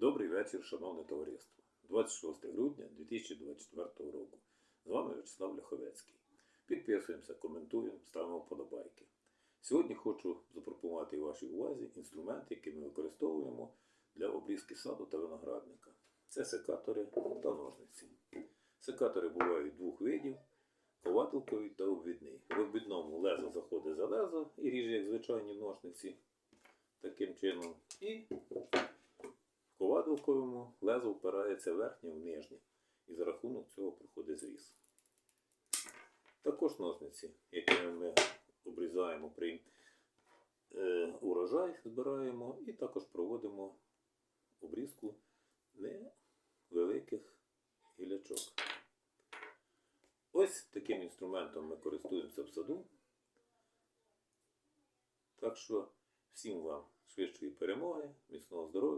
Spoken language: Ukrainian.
Добрий вечір, шановне товариство. 26 грудня 2024 року. З вами Вячеслав Ляховецький. Підписуємося, коментуємо, ставимо вподобайки. Сьогодні хочу запропонувати вашій увазі інструменти, які ми використовуємо для обрізки саду та виноградника. Це секатори та ножниці. Секатори бувають двох видів: кователковий та обвідний. В обвідному лезо заходить за лезо і ріже, як звичайні ножниці. Таким чином. І в лезо впирається верхнє в нижнє, і за рахунок цього проходить зріз. Також ножниці, якими ми обрізаємо при е, урожай, збираємо і також проводимо обрізку невеликих гілячок. Ось таким інструментом ми користуємося в саду. Так що всім вам швидшої перемоги, міцного здоров'я.